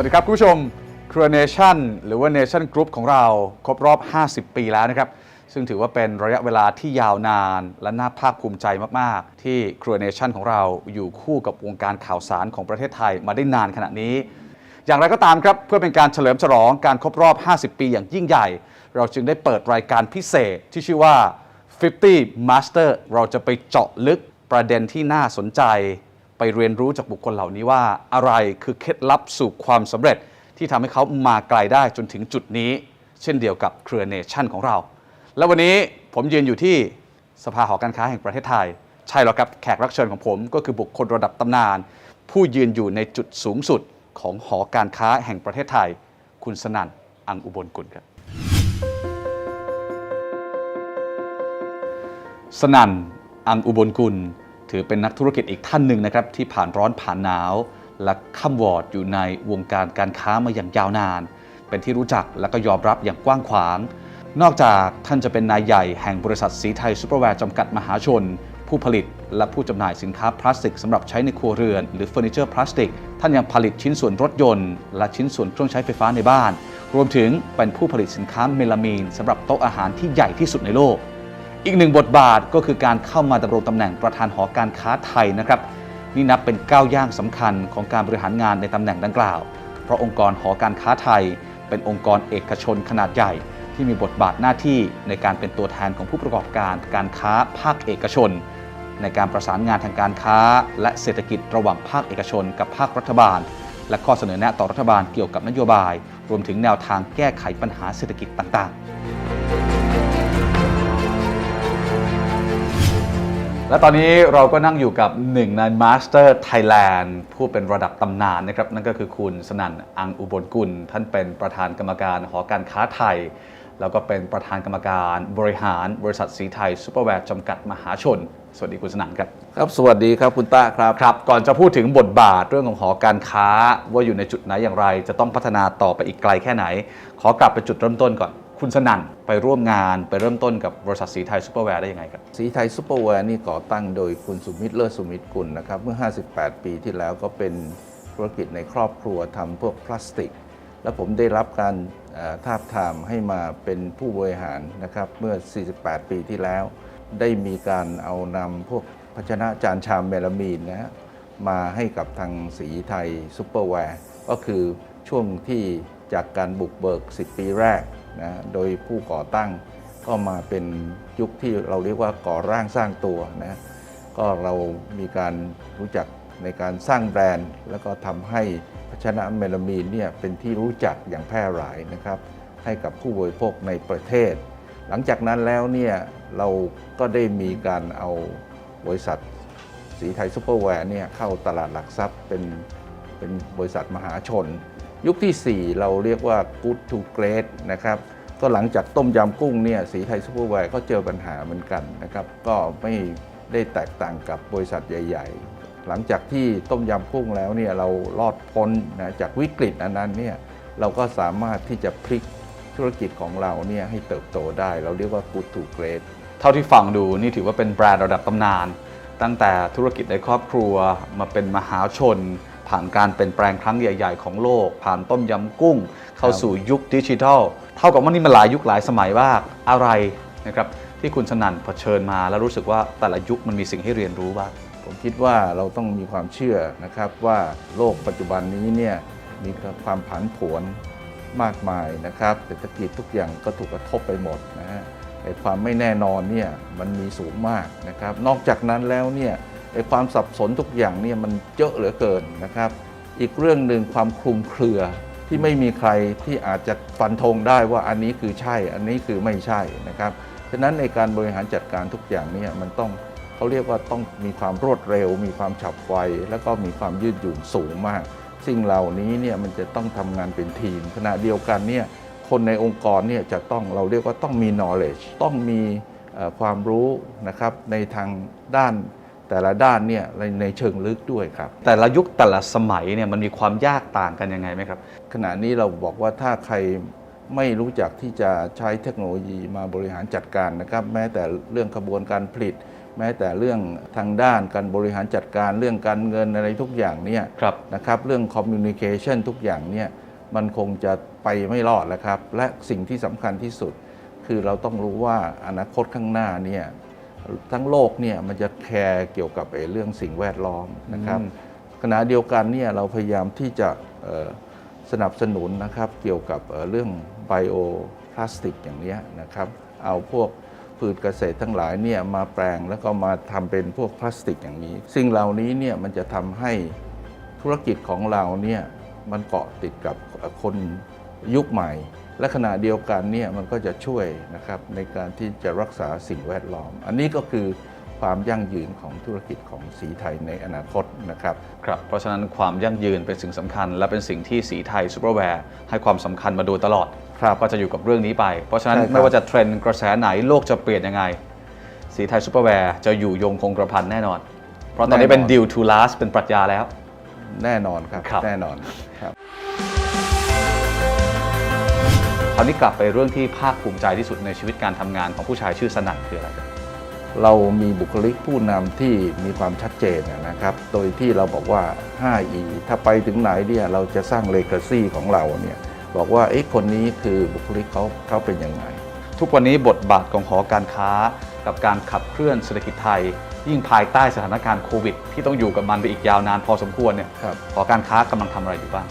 วัสดีครับคุณผู้ชม c r o Nation หรือว่า Nation Group ของเราครบรอบ 50 ปีแล้วนะครับ ซึ่งถือว่าเป็นระยะเวลาที่ยาวนาน และน่าภาคภูมิใจมาก ๆ ที่ c r o Nation ของเราอยู่คู่กับวงการข่าวสารของประเทศไทยมาได้นานขนาดนี้ อย่างไรก็ตามครับ เพื่อเป็นการเฉลิมฉลองการครบรอบ 50 ปีอย่างยิ่งใหญ่ เราจึงได้เปิดรายการพิเศษที่ชื่อว่า 50 Master เราจะไปเจาะลึกประเด็นที่น่าสนใจ ไปเรียนรู้จากบุคคลเหล่านี้ว่าอะไรคือเคล็ดลับสู่ความสำเร็จ ที่ทำให้เขามาไกลได้จนถึงจุดนี้ เช่นเดียวกับเครือเนชั่นของเรา และวันนี้ผมยืนอยู่ที่สภาหอการค้าแห่งประเทศไทย ใช่แล้วครับแขกรับเชิญของผมก็คือบุคคลระดับตำนาน ผู้ยืนอยู่ในจุดสูงสุดของหอการค้าแห่งประเทศไทย คุณสนั่นอังอุบลกุลครับ สนั่นอังอุบลกุล ถือเป็นนักธุรกิจอีกท่านหนึ่งนะครับที่ผ่านร้อนผ่านหนาว และข้ามวอร์ดอยู่ในวงการการค้ามาอย่างยาวนาน เป็นที่รู้จักและก็ยอมรับอย่างกว้างขวาง นอกจากท่านจะเป็นนายใหญ่แห่งบริษัทสีไทยซูเปอร์แวร์จำกัดมหาชน ผู้ผลิตและผู้จำหน่ายสินค้าพลาสติกสำหรับใช้ในครัวเรือน หรือเฟอร์นิเจอร์พลาสติก ท่านยังผลิตชิ้นส่วนรถยนต์ และชิ้นส่วนเครื่องใช้ไฟฟ้าในบ้าน รวมถึงเป็นผู้ผลิตสินค้าเมลามีนสำหรับโต๊ะอาหารที่ใหญ่ที่สุดในโลก อีกหนึ่งบทบาทก็คือการเข้ามาดำรงตำแหน่งประธานหอการค้าไทยนะครับนี่นับเป็นก้าวย่างสำคัญของการบริหารงานในตำแหน่งดังกล่าว เพราะองค์กรหอการค้าไทย เป็นองค์กรเอกชนขนาดใหญ่ ที่มีบทบาทหน้าที่ในการเป็นตัวแทนของผู้ประกอบการการค้าภาคเอกชน ในการประสานงานทางการค้า และเศรษฐกิจระหว่างภาคเอกชน กับภาครัฐบาล และข้อเสนอแนะต่อรัฐบาลเกี่ยวกับนโยบาย รวมถึงแนวทางแก้ไขปัญหาเศรษฐกิจต่างๆ และตอนนี้เราก็นั่งอยู่กับหนึ่งในมาสเตอร์ไทยแลนด์ผู้เป็นระดับตำนานนะครับ นั่นก็คือคุณสนั่นอังอุบลกุล ท่านเป็นประธานกรรมการหอการค้าไทย แล้วก็เป็นประธานกรรมการบริหารบริษัทสีไทยซูเปอร์แวร์จำกัดมหาชน สวัสดีคุณสนั่นครับครับสวัสดีครับคุณต้าครับครับ ก่อนจะพูดถึงบทบาทเรื่องของหอการค้าว่าอยู่ในจุดไหนอย่างไร จะต้องพัฒนาต่อไปอีกไกลแค่ไหน ขอกลับไปจุดเริ่มต้นก่อน คุณสนั่นไปร่วมงานไปเริ่มต้นกับบริษัทสีไทยซูเปอร์แวร์ได้ยังไงครับ สีไทยซูเปอร์แวร์นี่ก่อตั้งโดยคุณสุมิตรเลิศสุมิตรกุลนะครับ เมื่อ 58 ปีที่แล้วก็เป็นธุรกิจในครอบครัวทำพวกพลาสติก แล้วผมได้รับการทาบทามให้มาเป็นผู้บริหารนะครับเมื่อ 48 ปีที่แล้ว ได้มีการเอานำพวกภาชนะจานชามเมลามีนนะฮะมาให้กับทางสีไทยซูเปอร์แวร์ก็คือช่วงที่จากการบุกเบิก 10 ปีแรก นะโดยผู้ก่อตั้งก็มาเป็นยุคที่เราเรียกว่าก่อร่างสร้างตัวนะก็เรามีการรู้จักในการสร้างแบรนด์ แล้วก็ทำให้ภาชนะเมลามีนเนี่ยเป็นที่รู้จักอย่างแพร่หลายนะครับให้กับผู้บริโภคในประเทศ หลังจากนั้นแล้วเนี่ยเราก็ได้มีการเอาบริษัทสีไทยซูเปอร์แวร์เนี่ยเข้าตลาดหลักทรัพย์เป็นเป็นบริษัทมหาชน ยุคทีสี่ 4 เราเรียกว่า good to great นะครับก็หลังจากต้มยำกุ้งเนี่ยสีไทยซูเปอร์แวร์ก็เจอปัญหาเหมือนกันนะครับก็ไม่ได้แตกต่างกับบริษัทใหญ่ ๆ หลังจากที่ต้มยำกุ้งแล้วเนี่ยเรารอดพ้นนะจากวิกฤตอันนั้นเนี่ยเราก็สามารถที่จะพลิกธุรกิจของเราเนี่ยให้เติบโตได้ เราเรียกว่า good to great เท่าที่ฟังดูนี่ถือว่าเป็นแบรนด์ระดับตำนาน ตั้งแต่ธุรกิจในครอบครัวมาเป็นมหาชน ผ่านการเปลี่ยนแปลงครั้งใหญ่ ๆ ของโลก ผ่านต้มยำกุ้ง เข้าสู่ยุคดิจิทัล เท่ากับว่านี่มันหลายยุคหลายสมัยมากอะไรนะครับที่คุณสนั่นเผชิญมาแล้วรู้สึกว่าแต่ละยุคมันมีสิ่งให้เรียนรู้บ้างผมคิดว่าเราต้องมีความเชื่อนะครับว่าโลกปัจจุบันนี้เนี่ยมีความผันผวนมากมายนะครับเศรษฐกิจทุกอย่างก็ถูกกระทบไปหมดนะฮะไอ้ความไม่แน่นอนเนี่ยมันมีสูงมากนะครับ นอกจากนั้นแล้วเนี่ย ไอ้ความสับสนทุกอย่างเนี่ยมันเยอะเหลือเกินนะครับ อีกเรื่องหนึ่งความคลุมเครือที่ไม่มีใครที่อาจจะฟันธงได้ว่าอันนี้คือใช่ อันนี้คือไม่ใช่นะครับฉะนั้นในการบริหารจัดการทุกอย่างเนี่ยมันต้องเขาเรียกว่าต้องมีความรวดเร็ว มีความฉับไว แล้วก็มีความยืดหยุ่นสูงมาก สิ่งเหล่านี้เนี่ยมันจะต้องทำงานเป็นทีม ขณะเดียวกันเนี่ยคนในองค์กรเนี่ยจะต้องเราเรียกว่าต้องมี knowledge ต้องมีความรู้นะครับในทางด้าน แต่ละด้านเนี่ยในในเชิงลึกด้วยครับ แต่ละยุคแต่ละสมัยเนี่ยมันมีความยากต่างกันยังไงไหมครับ ขณะนี้เราบอกว่าถ้าใครไม่รู้จักที่จะใช้เทคโนโลยีมาบริหารจัดการนะครับ แม้แต่เรื่องกระบวนการผลิต แม้แต่เรื่องทางด้านการบริหารจัดการเรื่องการเงินอะไรทุกอย่างเนี่ยครับนะครับเรื่องคอมมิวนิเคชันทุกอย่างเนี่ยมันคงจะไปไม่รอดแล้วครับ และสิ่งที่สำคัญที่สุด คือเราต้องรู้ว่าอนาคตข้างหน้าเนี่ย ทั้งโลกเนี่ยมันจะแคร์เกี่ยวกับไอ้เรื่องสิ่งแวดล้อมนะครับอืมขณะเดียวกันเนี่ยเราพยายามที่จะเอ่อสนับสนุนนะครับเกี่ยวกับเอ่อเรื่องไบโอพลาสติกอย่างเนี้ยนะครับเอาพวกพืชเกษตรทั้งหลายเนี่ยมาแปลงแล้วก็มาทำเป็นพวกพลาสติกอย่างนี้ สิ่งเหล่านี้เนี่ยมันจะทำให้ธุรกิจของเราเนี่ยมันเกาะติดกับคนยุคใหม่ และขณะเดียวกันเนี่ยมันก็จะช่วยนะครับในการที่จะรักษาสิ่งแวดล้อม อันนี้ก็คือความยั่งยืนของธุรกิจของสีไทยในอนาคตนะครับครับเพราะฉะนั้นความยั่งยืนเป็นสิ่งสำคัญ และเป็นสิ่งที่สีไทยซูเปอร์แวร์ให้ความสำคัญมาโดยตลอดครับก็จะอยู่กับเรื่องนี้ไป เพราะฉะนั้นใช่ครับไม่ว่าจะเทรนด์กระแสไหนโลกจะเปลี่ยนยังไง สีไทยซูเปอร์แวร์จะอยู่ยงคงกระพันแน่นอน เพราะตอนนี้เป็น deal to last เป็นปรัชญาแล้ว แน่นอนครับครับแน่นอนครับค ราวนี้กลับไปเรื่องที่ภาคภูมิใจที่สุดในชีวิตการทำงานของผู้ชายชื่อสนั่นคืออะไรครับเรามีบุคลิกผู้นำที่มีความชัดเจนนะครับ โดยที่เราบอกว่า 5E ถ้าไปถึงไหนเนี่ยเราจะสร้างเลก a ซีของเราเนี่ยบอกว่าเอ๊ะคนนี้คือบุคลิกเขาเขาเป็นยังไง ทุกวันนี้บทบาทของหอการค้า กับการขับเคลื่อนเศรษฐกิจไทย ยิ่งภายใต้สถานการณ์โควิด ที่ต้องอยู่กับมันไปอีกยาวนานพอสมควรเนี่ยครับหอการค้ากำลังทำอะไรอยู่บ้าง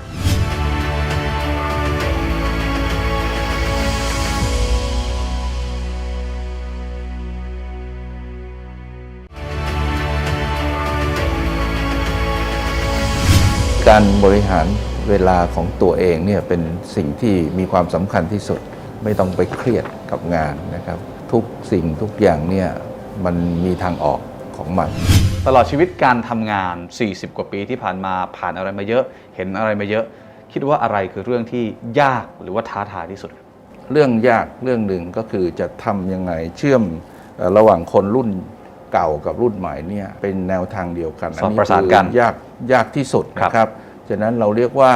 การบริหารเวลาของตัวเองเนี่ยเป็นสิ่งที่มีความสำคัญที่สุด ไม่ต้องไปเครียดกับงานนะครับ ทุกสิ่งทุกอย่างเนี่ยมันมีทางออกของมัน ตลอดชีวิตการทำงาน 40 กว่าปีที่ผ่านมาผ่านอะไรมาเยอะ เห็นอะไรมาเยอะ คิดว่าอะไรคือเรื่องที่ยากหรือว่าท้าทายที่สุด เรื่องยากเรื่องหนึ่งก็คือจะทำยังไงเชื่อมเอ่อระหว่างคนรุ่น เก่ากับรุ่นใหม่เนี่ยเป็นแนวทางเดียวกันสอดประสานกันคือยากยากที่สุดครับนะครับฉะนั้นเราเรียกว่า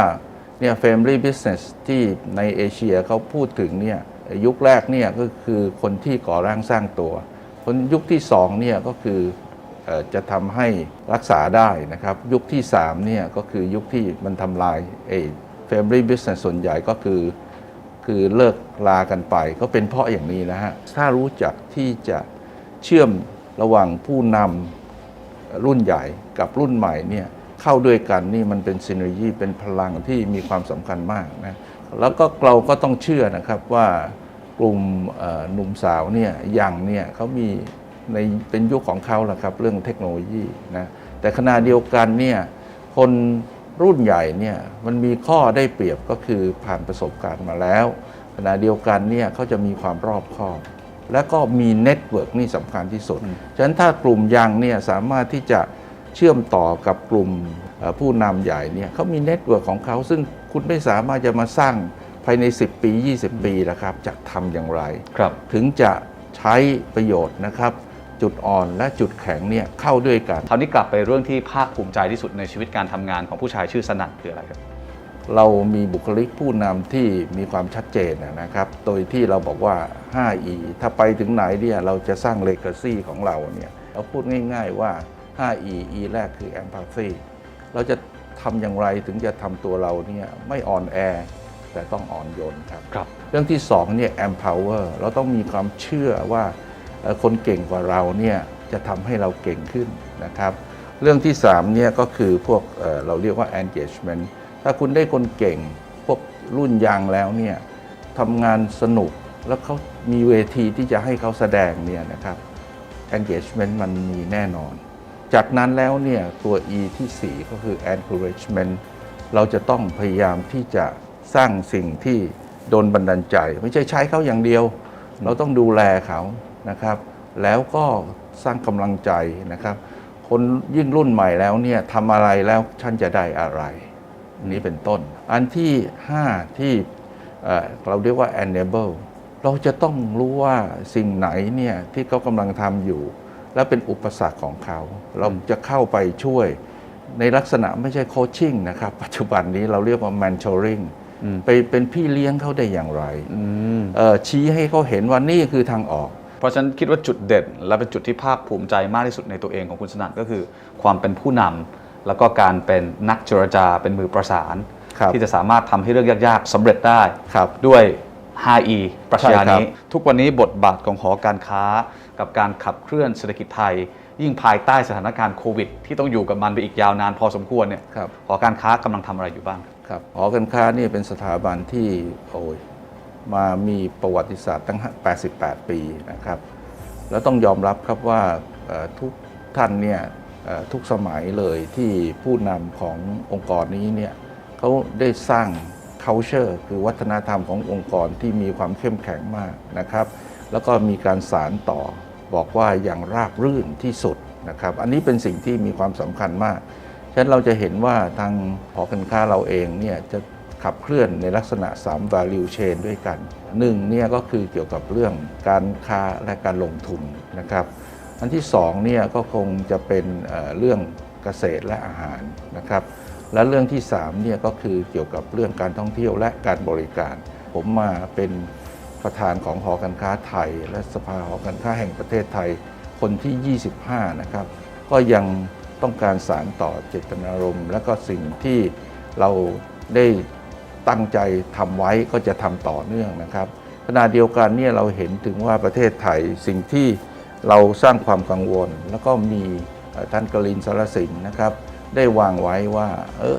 เนี่ย family business ที่ในเอเชียเขาพูดถึงเนี่ยยุคแรกเนี่ยก็คือคนที่ก่อร่างสร้างตัว คนยุคที่สองเนี่ยก็คือเอ่อจะทำให้รักษาได้นะครับ ยุคที่สามเนี่ยก็คือยุคที่มันทำลายเอ family business ส่วนใหญ่ก็คือคือเลิกลากันไปก็เป็นเพราะอย่างนี้นะฮะ ถ้ารู้จักที่จะเชื่อม ระหว่างผู้นำรุ่นใหญ่กับรุ่นใหม่เนี่ยเข้าด้วยกันนี่มันเป็นซิน e ร์จีเป็นพลังที่มีความสำคัญมากนะแล้วก็เราก็ต้องเชื่อนะครับว่ากลุ่มหนุ่มสาวเนี่ยยังเนี่ยเขามีในเป็นยุคของเขาแหละครับเรื่องเทคโนโลยีนะแต่ขณะเดียวกันเนี่ยคนรุ่นใหญ่เนี่ยมันมีข้อได้เปรียบก็คือผ่านประสบการณ์มาแล้ว ขณะเดียวกันเนี่ยเขาจะมีความรอบคอบ และก็มีเน็ตเวิร์กนี่สำคัญที่สุด ฉะนั้นถ้ากลุ่มยังเนี่ยสามารถที่จะเชื่อมต่อกับกลุ่มเอ่อผู้นำใหญ่เนี่ยเขามีเน็ตเวิร์กของเขาซึ่งคุณไม่สามารถจะมาสร้างภายใน 10 ปี 20 ปีนะครับจะทำอย่างไรครับถึงจะใช้ประโยชน์นะครับจุดอ่อนและจุดแข็งเนี่ยเข้าด้วยกันคราวนี้กลับไปเรื่องที่ภาคภูมิใจที่สุดในชีวิตการทำงานของผู้ชายชื่อสนั่นคืออะไรครับ เรามีบุคลิกผู้นำที่มีความชัดเจนนะครับ โดยที่เราบอกว่า 5E ถ้าไปถึงไหนเนี่ยเราจะสร้างเลก a ซีของเราเนี่ยเราพูดง่าย ๆว่า 5E E แรกคือ empathy เราจะทำอย่างไรถึงจะทำตัวเราเนี่ยไม่อ่อนแอ แต่ต้องอ่อนโยนครับครับเรื่องที่2เนี่ย empower เราต้องมีความเชื่อว่าเอ่อคนเก่งกว่าเราเนี่ยจะทำให้เราเก่งขึ้นนะครับ เรื่องที่3เนี่ยก็คือพวกเอ่อเราเรียกว่า engagement ถ้าคุณได้คนเก่งพวกรุ่นยังแล้วเนี่ยทำงานสนุกแล้วเขามีเวทีที่จะให้เขาแสดงเนี่ยนะครับ engagement มันมีแน่นอน จากนั้นแล้วเนี่ยตัว E ที่ 4 ก็คือ encouragement เราจะต้องพยายามที่จะสร้างสิ่งที่โดนบันดาลใจ ไม่ใช่ใช้เขาอย่างเดียว เราต้องดูแลเขานะครับ แล้วก็สร้างกำลังใจนะครับ คนยิ่งรุ่นใหม่แล้วเนี่ยทำอะไรแล้วฉันจะได้อะไร นนี้เป็นต้น อันที่ 5 ที่เอ่อเราเรียกว่า enable เราจะต้องรู้ว่าสิ่งไหนเนี่ยที่เขากำลังทำอยู่ และเป็นอุปสรรคของเขา เราจะเข้าไปช่วยในลักษณะไม่ใช่โคชชิ่งนะครับ ปัจจุบันนี้เราเรียกว่า mentoring อืมไปเป็นพี่เลี้ยงเขาได้อย่างไรอืมเอ่อชี้ให้เขาเห็นว่านี่คือทางออก เพราะฉะนั้นคิดว่าจุดเด่น และเป็นจุดที่ภาคภูมิใจมากที่สุดในตัวเองของคุณสนั่นก็คือ ความเป็นผู้นำ แล้วก็การเป็นนักเจรจาเป็นมือประสานครับที่จะสามารถทำให้เรื่องยากๆสำเร็จได้ครับด้วย 5E ปรัชญาใช่ครับนี้ ทุกวันนี้บทบาทของหอการค้า กับการขับเคลื่อนเศรษฐกิจไทย ยิ่งภายใต้สถานการณ์โควิด ที่ต้องอยู่กับมันไปอีกยาวนานพอสมควรเนี่ยครับหอการค้ากำลังทำอะไรอยู่บ้างครับหอการค้านี่เป็นสถาบันที่โอ้ยมามีประวัติศาสตร์ตั้ง 88 ปีนะครับ แล้วต้องยอมรับครับว่าเอ่อทุกท่านเนี่ยเอ่อ ทุกสมัยเลยที่ผู้นำขององค์กรนี้เนี่ยเขาได้สร้าง culture คือวัฒนธรรมขององค์กรที่มีความเข้มแข็งมากนะครับ แล้วก็มีการสารต่อบอกว่าอย่างราบรื่นที่สุดนะครับ อันนี้เป็นสิ่งที่มีความสำคัญมาก ฉะนั้นเราจะเห็นว่าทางหอการค้าเราเองเนี่ยจะขับเคลื่อนในลักษณะ 3 value chain ด้วยกันหนึ่งเนี่ยก็คือเกี่ยวกับเรื่องการค้าและการลงทุนนะครับ อันที่สองเนี่ยก็คงจะเป็นเรื่องเกษตรและอาหารนะครับ และเรื่องที่สามเนี่ยก็คือเกี่ยวกับเรื่องการท่องเที่ยวและการบริการ ผมมาเป็นประธานของหอการค้าไทย และสภาหอการค้าแห่งประเทศไทยคนที่ 25 นะครับ ก็ยังต้องการสารต่อเจตนารมณ์ และก็สิ่งที่เราได้ตั้งใจทำไว้ก็จะทำต่อเนื่องนะครับขณะเดียวกันเนี่ยเราเห็นถึงว่าประเทศไทยสิ่งที่ เราสร้างความกังวล แล้วก็มีท่านกลินสารสินนะครับ ได้วางไว้ว่าเออ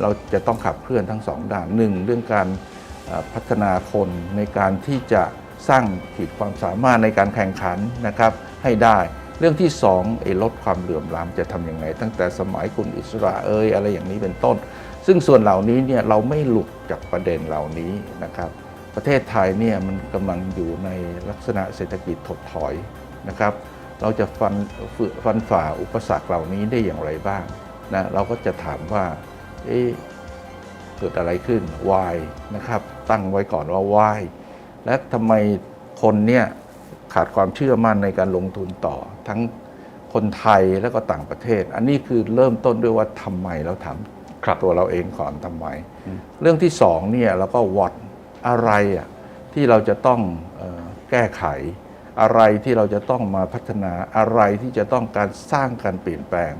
เราจะต้องขับเคลื่อนทั้งสองด้านหนึ่งเรื่องการพัฒนาคนในการที่จะสร้างขีดความสามารถในการแข่งขันนะครับให้ได้ เรื่องที่สองไอ้ลดความเหลื่อมล้ำจะทำยังไง ตั้งแต่สมัยคุณอิสราเอยอะไรอย่างนี้เป็นต้น ซึ่งส่วนเหล่านี้เนี่ยเราไม่หลุดจากประเด็นเหล่านี้นะครับ ประเทศไทยเนี่ยมันกำลังอยู่ในลักษณะเศรษฐกิจถดถอย นะครับ เราจะฟันฝืฟันฝ่าอุปสรรคเหล่านี้ได้อย่างไรบ้างนะเราก็จะถามว่าเอ๊ะเกิดอะไรขึ้น why นะครับ ตั้งไว้ก่อนว่า why และทำไมคนเนี่ยขาดความเชื่อมั่นในการลงทุนต่อ ทั้งคนไทยและก็ต่างประเทศ อันนี้คือเริ่มต้นด้วยว่าทำไมเราทำครับตัวเราเองก่อนทำไม เรื่องที่สองเนี่ยเราก็วัดอะไรอะที่เราจะต้องเออแก้ไข อะไรที่เราจะต้องมาพัฒนาอะไรที่จะต้องการสร้างการเปลี่ยนแปลง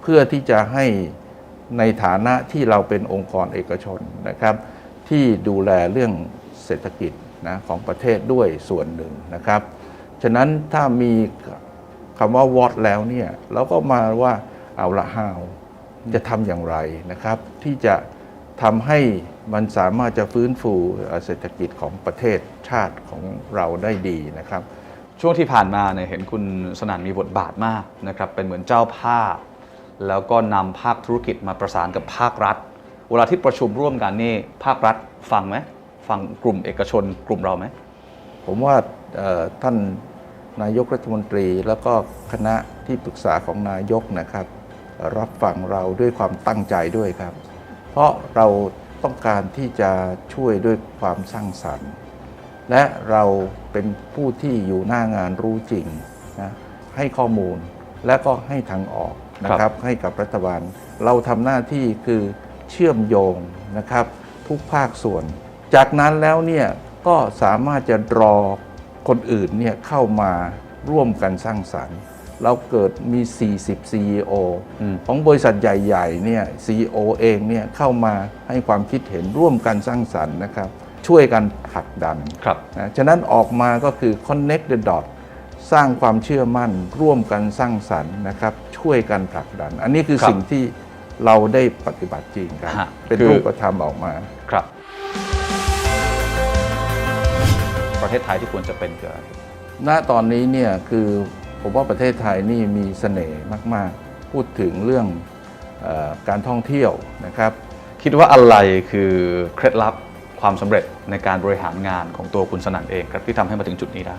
เพื่อที่จะให้ในฐานะที่เราเป็นองค์กรเอกชนนะครับ ที่ดูแลเรื่องเศรษฐกิจนะของประเทศด้วยส่วนหนึ่งนะครับ ฉะนั้นถ้ามีคำว่า what แล้วเนี่ยเราก็มาว่าเอาละ how จะทำอย่างไรนะครับ ที่จะทำให้มันสามารถจะฟื้นฟูเอ่อเศรษฐกิจของประเทศชาติของเราได้ดีนะครับ ช่วงที่ผ่านมาเนี่ยเห็นคุณสนั่นมีบทบาทมากนะครับเป็นเหมือนเจ้าภาพ แล้วก็นำภาคธุรกิจมาประสานกับภาครัฐ เวลาที่ประชุมร่วมกันนี่ภาครัฐฟังไหมฟังกลุ่มเอกชนกลุ่มเราไหมผมว่าท่านนายกรัฐมนตรีแล้วก็คณะที่ปรึกษาของนายกนะครับ รับฟังเราด้วยความตั้งใจด้วยครับ เพราะเราต้องการที่จะช่วยด้วยความสร้างสรรค์ และเราเป็นผู้ที่อยู่หน้างานรู้จริงนะให้ข้อมูลและก็ให้ทางออกนะคครัรับบให้กับรัฐบาล เราทำหน้าที่คือเชื่อมโยงนะครับ ทุกภาคส่วน จากนั้นแล้วเนี่ยก็สามารถจะรอคนอื่นเนี่ยเข้ามาร่วมกันสร้างสรรค์ เราเกิดมี 40 CEO อืมของบริษัทใหญ่ ๆ เนี่ย CEO เองเนี่ยเข้ามาให้ความคิดเห็นร่วมกันสร้างสรรค์นะครับ ช่วยกันผลักดันครับนะฉะนั้นออกมาก็คือ connect the dot สร้างความเชื่อมั่นร่วมกันสร้างสรรค์นะครับ ช่วยกันผลักดัน อันนี้คือครับสิ่งที่เราได้ปฏิบัติจริงกันฮะเป็นคือ รูปธรรมออกมา ครับ ประเทศไทยที่ควรจะเป็นคืออะไร ณตอนนี้เนี่ยคือผมว่าประเทศไทยนี่มีเสน่ห์มาก ๆ พูดถึงเรื่องเออการท่องเที่ยวนะครับ คิดว่าอะไรคือเคล็ดลับ ความสำเร็จในการบริหารงานของตัวคุณสนั่นเองครับที่ทำให้มาถึงจุดนี้ได้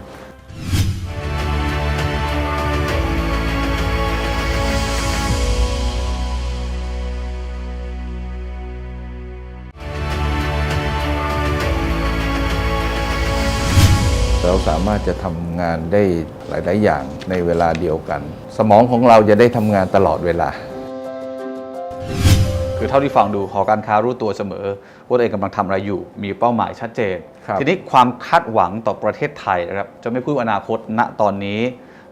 เราสามารถจะทำงานได้หลาย ๆ อย่างในเวลาเดียวกัน สมองของเราจะได้ทำงานตลอดเวลา คือเท่าที่ฟังดูหอการค้ารู้ตัวเสมอว่าตัวเองกำลังทำอะไรอยู่ มีเป้าหมายชัดเจน ครับ ทีนี้ความคาดหวังต่อประเทศไทยนะครับจะไม่พูดอนาคตณตอนนี้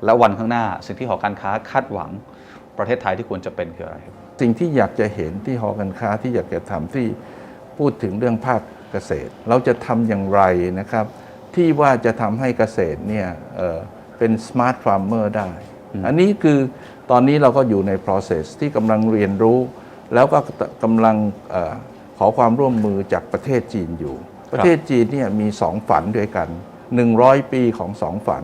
และวันข้างหน้า สิ่งที่หอการค้าคาดหวังประเทศไทยที่ควรจะเป็นคืออะไรครับ สิ่งที่อยากจะเห็นที่หอการค้าที่อยากจะทำที่พูดถึงเรื่องภาคเกษตร เราจะทำอย่างไรนะครับ ที่ว่าจะทำให้เกษตรเนี่ยเอ่อเป็น smart farmer ได้ อันนี้คือตอนนี้เราก็อยู่ใน process ที่กำลังเรียนรู้ แล้วก็กำลังเออขอความร่วมมือจากประเทศจีนอยู่ ประเทศจีนเนี่ยมีสองฝันด้วยกัน 100 ปีของสองฝัน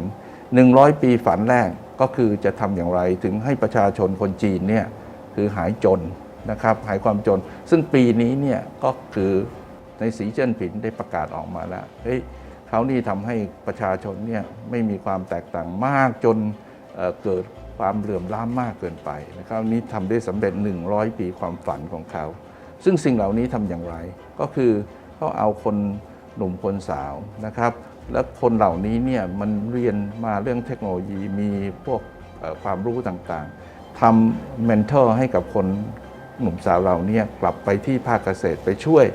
100 ปีฝันแรกก็คือจะทำอย่างไรถึงให้ประชาชนคนจีนเนี่ยคือหายจนนะครับหายความจน ซึ่งปีนี้เนี่ยก็คือในสีเจิ้นผินได้ประกาศออกมาแล้วเฮ้ยเขานี่ทำให้ประชาชนเนี่ยไม่มีความแตกต่างมากจนเอ่อเกิด ความเหลื่อมล้ำมากเกินไปนะครับนี้ทำได้สำเร็จ 100 ปีความฝันของเขา ซึ่งสิ่งเหล่านี้ทำอย่างไร ก็คือเขาเอาคนหนุ่มคนสาวนะครับ และคนเหล่านี้เนี่ยมันเรียนมาเรื่องเทคโนโลยีมีพวกเอ่อความรู้ต่างๆทำเมนเทอร์ให้กับคนหนุ่มสาวเหล่านี้กลับไปที่ภาคเกษตรไปช่วย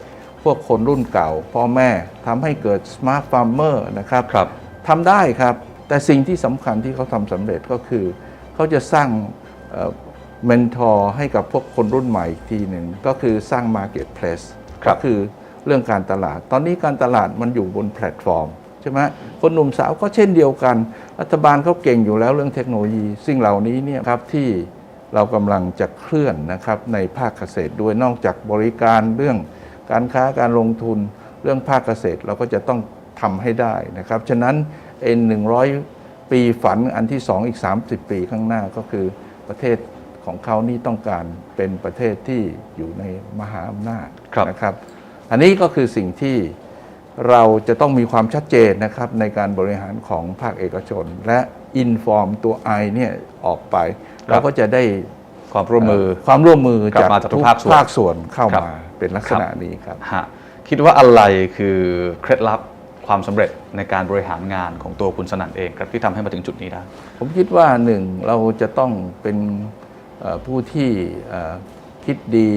พวกคนรุ่นเก่า พ่อแม่ทำให้เกิด smart farmer นะครับครับทำได้ครับ แต่สิ่งที่สำคัญที่เขาทำสำเร็จก็คือ เขาจะสร้างเมนทอร์ให้กับพวกคนรุ่นใหม่อีกทีหนึ่งก็คือสร้าง Marketplace ครัก็บคือเรื่องการตลาด ตอนนี้การตลาดมันอยู่บนแพลตฟอร์มใช่ไหมคนหนุ่มสาวก็เช่นเดียวกัน รัฐบาลเขาเก่งอยู่แล้วเรื่องเทคโนโลยี สิ่งเหล่านี้เนี่ยครับที่เรากำลังจะเคลื่อนนะครับในภาคเกษตรด้วยนอกจากบริการเรื่องการค้าการลงทุนเรื่องภาคเกษตรเราก็จะต้องทำให้ได้นะครับ ฉะนั้นเอ็นหนึ่งร้อย ปีฝันอันที่สองอีก 30 ปีข้างหน้าก็คือประเทศของเขานี่ต้องการเป็นประเทศที่อยู่ในมหาอำนาจครับนะครับ อันนี้ก็คือสิ่งที่เราจะต้องมีความชัดเจนนะครับในการบริหารของภาคเอกชน และอินฟอร์มตัว I เนี่ยออกไป เราก็จะได้ความร่วมมือเความร่วมมือกลับจากมาจากทุกทุกภาคส่วนภาคส่วนเข้าครับมาเป็นลักษณะนี้ครับฮะคิดว่าอะไรคือเคล็ดลับ ความสำเร็จในการบริหารงานของตัวคุณสนั่นเองครับที่ทำให้มาถึงจุดนี้ได้ผมคิดว่าหนึ่งเราจะต้องเป็นเอ่อผู้ที่เอ่อคิดดี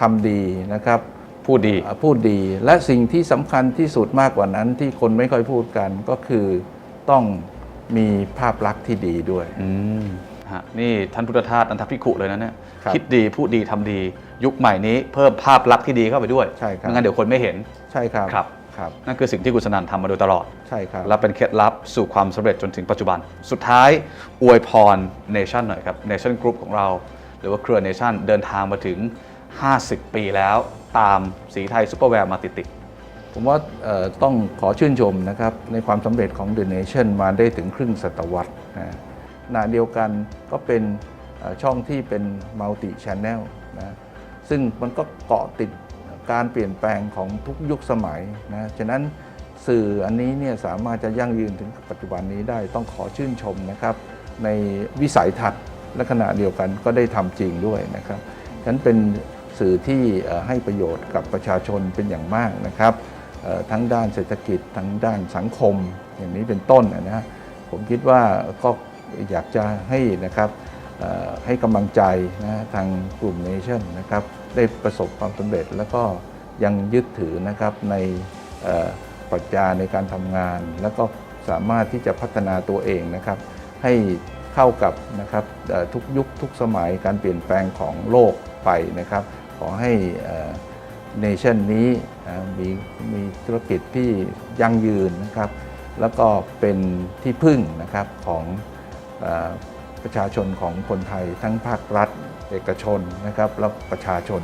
ทำดีนะครับพูดดีเอ่อพูดดี และสิ่งที่สำคัญที่สุดมากกว่านั้นที่คนไม่ค่อยพูดกันก็คือต้องมีภาพลักษณ์ที่ดีด้วยอืมฮะนี่ท่านพุทธทาสอันทพิขุเลยนะเนี่ยครับคิดดีพูดดีทำดี ยุคใหม่นี้เพิ่มภาพลักษณ์ที่ดีเข้าไปด้วยใช่ครับไม่งั้นเดี๋ยวคนไม่เห็นใช่ครับครับ ครับนั่นคือสิ่งที่คุณสนั่นทำมาโดยตลอด ใช่ครับและเป็นเคล็ดลับสู่ความสำเร็จจนถึงปัจจุบัน สุดท้ายอวยพรเนชั่นหน่อยครับเนชั่นกรุ๊ปของเรา หรือว่าเครือเนชั่นเดินทางมาถึง 50 ปีแล้ว ตามสีไทยซูเปอร์แวร์มาติดผมว่าเอ่อต้องขอชื่นชมนะครับในความสำเร็จของ The Nation มาได้ถึงครึ่งศตวรรษนะขณะเดียวกันก็เป็นเอ่อช่องที่เป็นมัลติช n แนลนะซึ่งมันก็เกาะติด การเปลี่ยนแปลงของทุกยุคสมัยนะฉะนั้นสื่ออันนี้เนี่ยสามารถจะยั่งยืนถึงปัจจุบันนี้ได้ต้องขอชื่นชมนะครับ ในวิสัยทัศน์และขณะเดียวกันก็ได้ทำจริงด้วยนะครับฉะนั้นเป็นสื่อที่ให้ประโยชน์กับประชาชนเป็นอย่างมากนะครับทั้งด้านเศรษฐกิจทั้งด้านสังคมอย่างนี้เป็นต้นนะฮะผมคิดว่าก็อยากจะให้นะครับให้กำลังใจนะทางกลุ่มเนชั่นนะครับ ได้ประสบความสำเร็จ แล้วก็ยังยึดถือนะครับในปรัชญาในการทำงาน แล้วก็สามารถที่จะพัฒนาตัวเองนะครับ ให้เข้ากับนะครับทุกยุคทุกสมัยการเปลี่ยนแปลงของโลกไปนะครับ ขอให้เนชั่นนี้มีมีธุรกิจที่ยั่งยืนนะครับ แล้วก็เป็นที่พึ่งนะครับของ ประชาชนของคนไทยทั้งภาครัฐ เอกชนนะครับแล้วประชาชน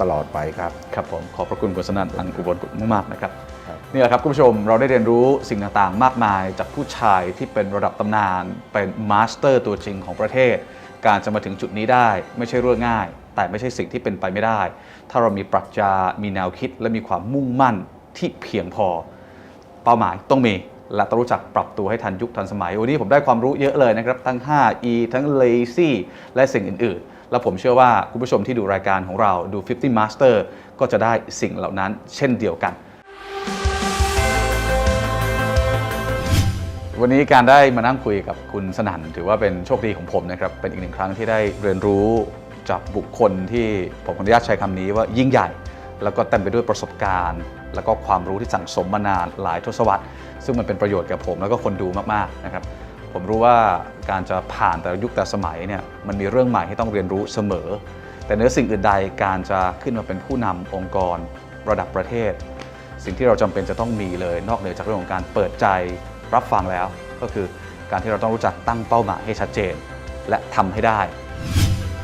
ตลอดไปครับๆครับผมขอบพระคุณคุณสนั่นอันอุบลกุลมากๆนะครับครับนี่แหละครับคุณผู้ชมเราได้เรียนรู้สิ่งต่างๆ มากมายจากผู้ชายที่เป็นระดับตำนาน เป็นมาสเตอร์ตัวจริงของประเทศ การจะมาถึงจุดนี้ได้ไม่ใช่เรื่องง่าย แต่ไม่ใช่สิ่งที่เป็นไปไม่ได้ ถ้าเรามีปรัชญามีแนวคิดและมีความมุ่งมั่นที่เพียงพอ เป้าหมายต้องมี และต้องรู้จักปรับตัวให้ทันยุคทันสมัยวันนี้ผมได้ความรู้เยอะเลยนะครับ ทั้ง 5E ทั้ง lazy และสิ่งอื่น ๆ และผมเชื่อว่าคุณผู้ชมที่ดูรายการของเราดู 50 Master ก็จะได้สิ่งเหล่านั้นเช่นเดียวกัน วันนี้การได้มานั่งคุยกับคุณสนั่น ถือว่าเป็นโชคดีของผมนะครับเป็นอีกหนึ่งครั้งที่ได้เรียนรู้จากบุคคลที่ผมขออนุญาตใช้คำนี้ว่ายิ่งใหญ่ แล้วก็เต็มไปด้วยประสบการณ์ แล้วก็ความรู้ที่สั่งสมมานานหลายทศวรรษ ซึ่งมันเป็นประโยชน์แก่ผมแล้วก็คนดูมากๆนะครับผมรู้ว่าการจะผ่านแต่ยุคแต่สมัยเนี่ยมันมีเรื่องใหม่ที่ต้องเรียนรู้เสมอ แต่เนื้อสิ่งอื่นใดการจะขึ้นมาเป็นผู้นำองค์กร ระดับประเทศ สิ่งที่เราจำเป็นจะต้องมีเลย นอกเหนือจากเรื่องของการเปิดใจรับฟังแล้ว ก็คือการที่เราต้องรู้จักตั้งเป้าหมายให้ชัดเจน และทำให้ได้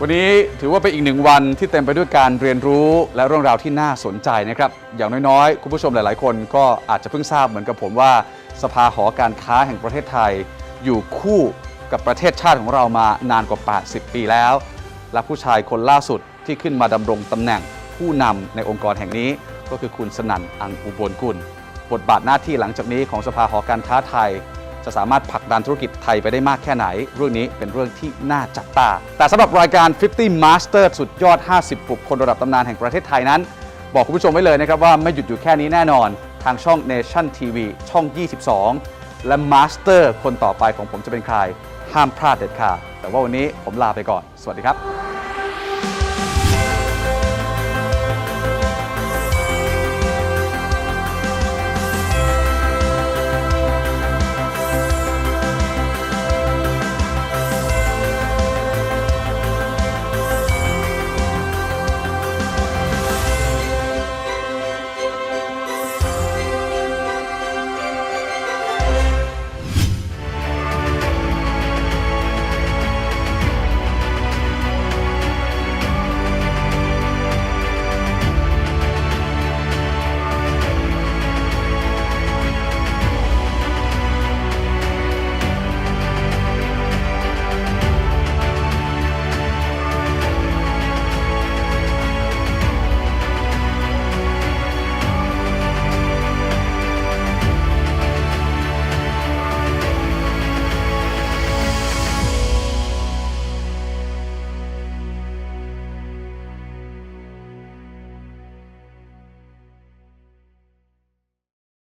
วันนี้ถือว่าเป็นอีกหนึ่งวันที่เต็มไปด้วยการเรียนรู้และเรื่องราวที่น่าสนใจนะครับ อย่างน้อยๆ คุณผู้ชมหลาย ๆ คนก็อาจจะเพิ่งทราบเหมือนกับผมว่า สภาหอการค้าแห่งประเทศไทย อยู่คู่กับประเทศชาติของเรามานานกว่า 80 ปีแล้ว และผู้ชายคนล่าสุดที่ขึ้นมาดำรงตำแหน่งผู้นำในองค์กรแห่งนี้ ก็คือคุณสนั่นอังอุบลกุล บทบาทหน้าที่หลังจากนี้ของสภาหอการค้าไทย จะสามารถผลักดันธุรกิจไทยไปได้มากแค่ไหน เรื่องนี้เป็นเรื่องที่น่าจับตา แต่สำหรับรายการ 50 Master สุดยอด 50 บุคคลระดับตำนานแห่งประเทศไทยนั้น บอกคุณผู้ชมไว้เลยนะครับว่าไม่หยุดอยู่แค่นี้แน่นอน ทางช่อง Nation TV ช่อง 22 และ Master คนต่อไปของผมจะเป็นใคร ห้ามพลาดเด็ดขาดแต่ว่าวันนี้ผมลาไปก่อน สวัสดีครับ